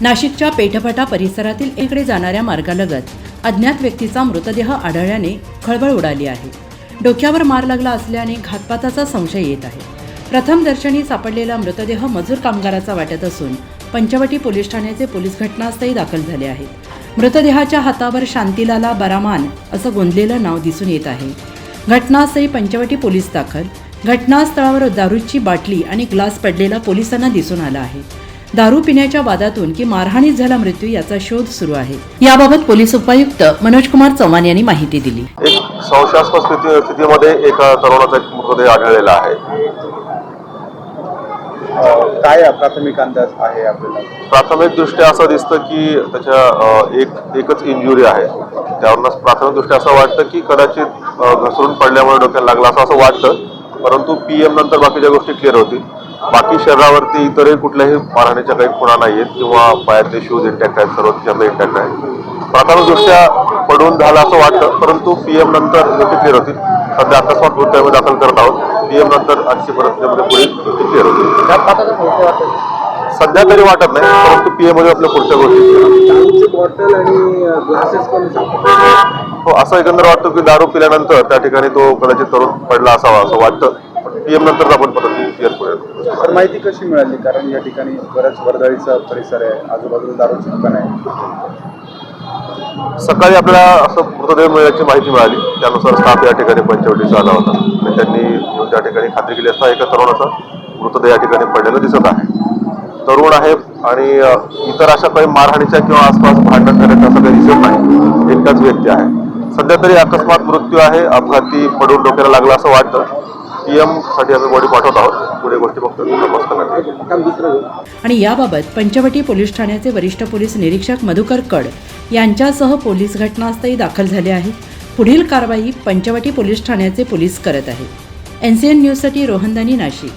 नाशिकच्या पेठफटा परिसरातील एकडे जाणाऱ्या मार्गालगत अज्ञात व्यक्तीचा मृतदेह आढळल्याने खळबळ उडाली आहे. डोक्यावर मार लागला असल्याने घातपाताचा संशय येत आहे. प्रथम दर्शनी सापडलेला मृतदेह मजूर कामगाराचा वाटत असून पंचवटी पोलीस ठाण्याचे पोलीस घटनास्थळी दाखल झाले आहेत. मृतदेहाच्या हातावर शांतीलाला बरामान असं गोंधलेलं नाव दिसून येत आहे. घटनास्थळी पंचवटी पोलीस दाखल. घटनास्थळावर दारूची बाटली आणि ग्लास पडलेला पोलिसांना दिसून आला आहे. दारू पिण्याच्या वादातून की मारहाणीत झाला मृत्यू याचा शोध सुरू आहे. याबाबत पोलीस उपायुक्त मनोज कुमार चव्हाण यांनी माहिती दिली. एक संशयास्पद स्थिती स्थितीमध्ये एका तरुणाचा मृतदेह आढळलेला आहे. काय प्राथमिक अंदाज आहे आपल्याला? प्राथमिक दृष्ट्या असं दिसतं की त्याच्या एक एकच इंजुरी आहे. त्यावरूनच प्राथमिक दृष्ट्या असं वाटतं की कदाचित घसरून पडल्यामुळे डोक्याला लागला असं असं वाटतं. परंतु पी एम नंतर बाकीच्या गोष्टी क्लिअर होतील. बाकी शरीरावरती इतरही कुठल्याही मारहाणीच्या काही खुणा नाही आहेत किंवा पायातले शूज इंटॅक्ट आहेत सर्व त्याच्यामध्ये इंटॅक्ट आहे प्राथमिक दृष्ट्या पडून झालं असं वाटतं परंतु पी एम नंतर गोष्टी क्लिअर होतील. सध्या अकस्मात आम्ही दाखल करत आहोत. पी एम नंतर आणखी परत त्यामध्ये पुढील गोष्टी क्लिअर होतील. सध्या तरी वाटत नाही परंतु पी एममध्ये आपल्या पुढच्या गोष्टी हो असं एकंदर वाटतं की दारू पिल्यानंतर त्या ठिकाणी तो कदाचित तरुण पडला असावा असं वाटतं. पीएम नंतर आपण तर माहिती कशी मिळाली? कारण या ठिकाणी बऱ्याच वर्दळीचा परिसर आहे. आजूबाजूला दारूची दुकान आहे सकाळी आपल्याला असं मृतदेह मिळण्याची माहिती मिळाली. त्यानुसार स्टाफ या ठिकाणी पंचवटीचा आला होता. आणि त्यांनी त्या ठिकाणी खात्री केली असता एका तरुणाचा मृतदेह या ठिकाणी पडलेला दिसत आहे. तरुण आहे आणि इतर अशा काही मारहाणीच्या किंवा आसपास भांडण करण्याचं काही दिसत नाही. एकटाच व्यक्ती आहे. सध्या तरी अकस्मात मृत्यू आहे. अपघाती पडून डोक्याला लागला असं वाटतं. आम्ही बॉडी पाठवत आहोत. पुढे गोष्टी फक्त तपास करण्यात आणि याबाबत पंचवटी पोलीस ठाण्याचे वरिष्ठ पोलीस निरीक्षक मधुकर कड यांच्यासह पोलीस घटनास्थळी दाखल झाले आहेत. पुढील कारवाई पंचवटी पोलीस ठाण्याचे पोलीस करत आहेत. एन सी एन न्यूजसाठी रोहनदानी नाशिक.